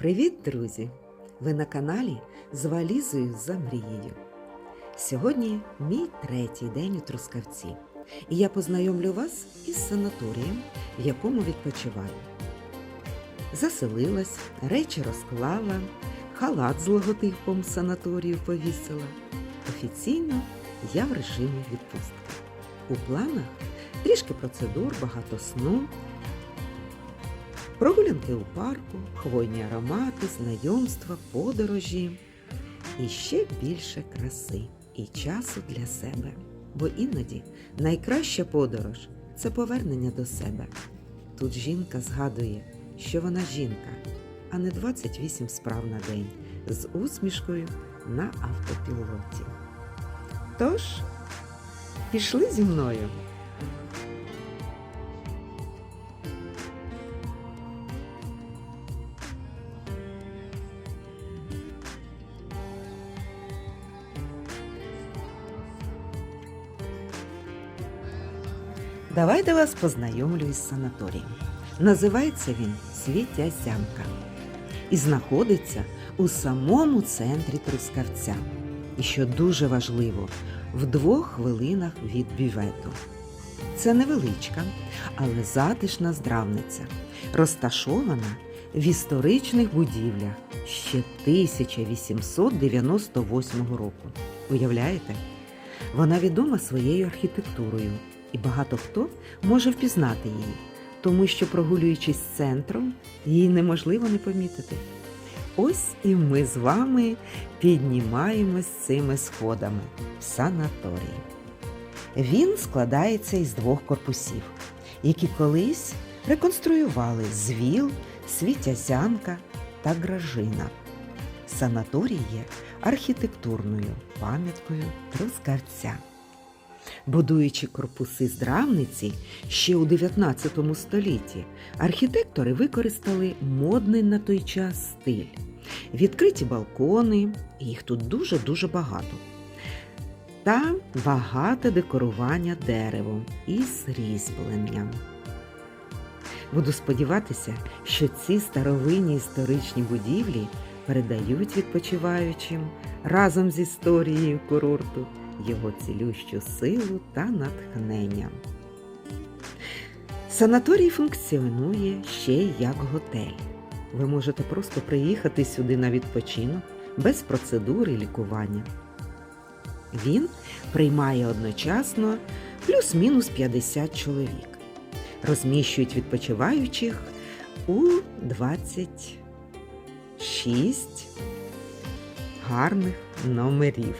Привіт, друзі! Ви на каналі з валізою за мрією. Сьогодні мій третій день у Трускавці, і я познайомлю вас із санаторієм, в якому відпочиваю. Заселилась, речі розклала, халат з логотипом санаторію повісила. Офіційно я в режимі відпустки. У планах трішки процедур, багато сну, Прогулянки у парку, хвойні аромати, знайомства, подорожі і ще більше краси і часу для себе. Бо іноді найкраща подорож це повернення до себе. Тут жінка згадує, що вона жінка, а не 28 справ на день з усмішкою на автопілоті. Тож, пішли зі мною. Давайте вас познайомлю із санаторієм. Називається він Світязянка і знаходиться у самому центрі Трускавця. І що дуже важливо, в двох хвилинах від бювету. Це невеличка, але затишна здравниця, розташована в історичних будівлях ще 1898 року. Уявляєте? Вона відома своєю архітектурою, і багато хто може впізнати її, тому що, прогулюючись центром, її неможливо не помітити. Ось і ми з вами піднімаємось цими сходами в санаторій. Він складається із двох корпусів, які колись реконструювали з ВІЛ, Світязянка та Гражина. Санаторій є архітектурною пам'яткою Трускавця. Будуючи корпуси здравниці ще у 19 столітті, архітектори використали модний на той час стиль. Відкриті балкони, їх тут дуже-дуже багато. Та багате декорування деревом із різьбленням. Буду сподіватися, що ці старовинні історичні будівлі передають відпочиваючим разом з історією курорту його цілющу силу та натхнення. Санаторій функціонує ще як готель. Ви можете просто приїхати сюди на відпочинок без процедури лікування. Він приймає одночасно плюс-мінус 50 чоловік. Розміщують відпочиваючих у 26 гарних номерів.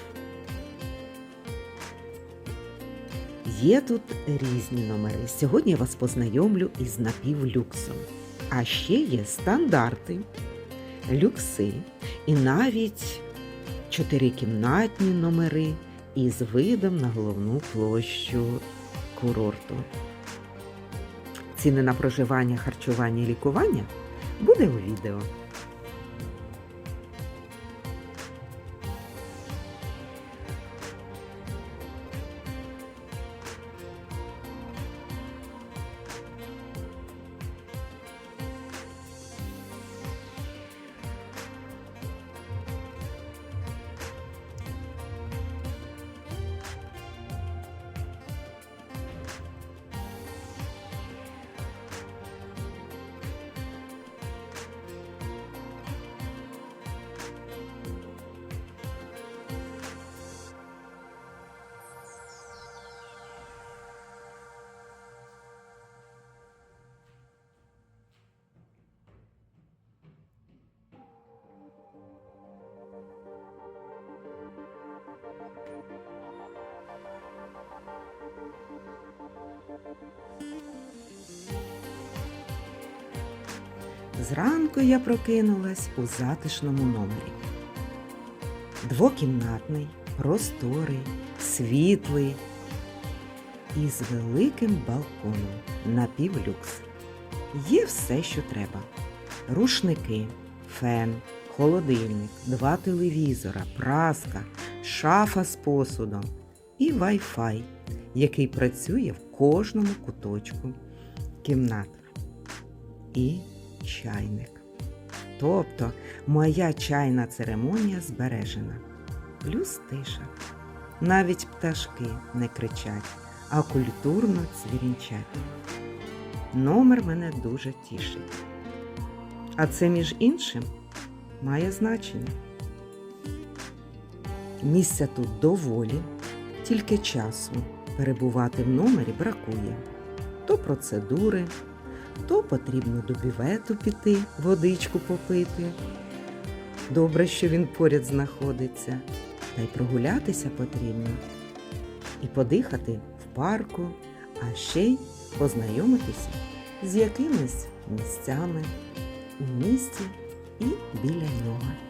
Є тут різні номери. Сьогодні я вас познайомлю із напівлюксом. А ще є стандарти, люкси і навіть чотирикімнатні номери із видом на головну площу курорту. Ціни на проживання, харчування і лікування буде у відео. Зранку я прокинулась у затишному номері. Двокімнатний, просторий, світлий із великим балконом на півлюкс. Є все, що треба: рушники, фен, холодильник, два телевізора, праска, шафа з посудом і Wi-Fi, який працює в кожному куточку кімнат. І чайник. Тобто моя чайна церемонія збережена. Плюс тиша. Навіть пташки не кричать, а культурно цвірінчать. Номер мене дуже тішить. А це, між іншим, має значення. Місця тут доволі, тільки часу перебувати в номері бракує. То процедури, то потрібно до бівету піти, водичку попити. Добре, що він поряд знаходиться, та й прогулятися потрібно. І подихати в парку, а ще й познайомитися з якимись місцями у місті і біля нього.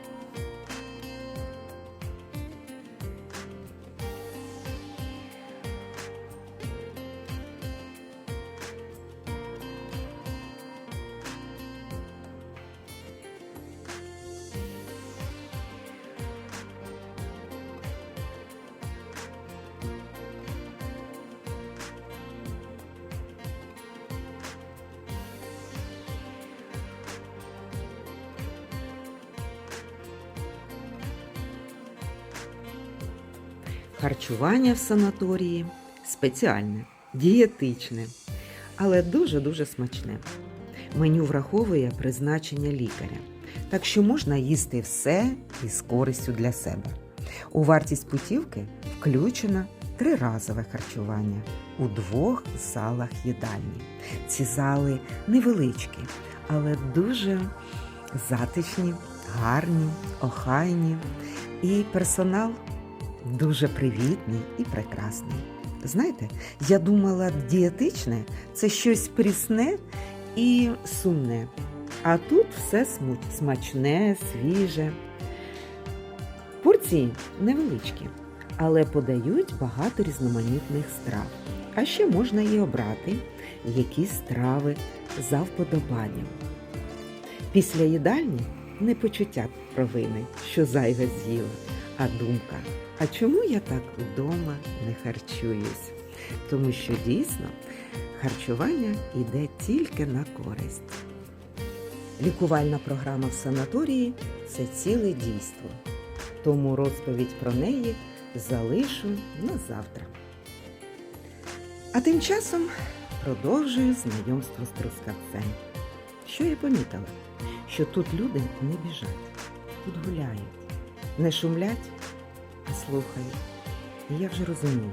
Харчування в санаторії спеціальне, дієтичне, але дуже-дуже смачне. Меню враховує призначення лікаря, так що можна їсти все із користю для себе. У вартість путівки включено триразове харчування у двох залах їдальні. Ці зали невеличкі, але дуже затишні, гарні, охайні. І персонал дуже привітний і прекрасний. Знаєте, я думала, дієтичне це щось прісне і сумне. А тут все смачне, свіже. Порції невеличкі, але подають багато різноманітних страв. А ще можна і обрати якісь страви за вподобанням. Після їдальні не почуття провини, що зайве з'їла, а думка, а чому я так вдома не харчуюсь? Тому що дійсно харчування йде тільки на користь. Лікувальна програма в санаторії це ціле дійство, тому розповідь про неї залишу на завтра. А тим часом продовжую знайомство з трускавцем. Що я помітила? Що тут люди не біжать, тут гуляють, не шумлять, а слухають. І я вже розумію,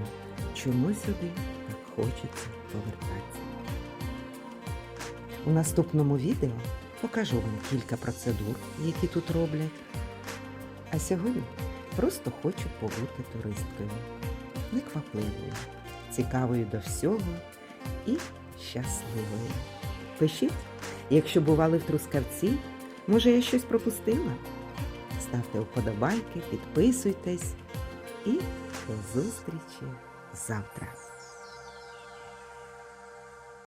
чому сюди так хочеться повертатися. У наступному відео покажу вам кілька процедур, які тут роблять. А сьогодні просто хочу побути туристкою, неквапливою, цікавою до всього і щасливою. Пишіть, якщо бували в Трускавці, може я щось пропустила? Ставте вподобайки, підписуйтесь і до зустрічі завтра.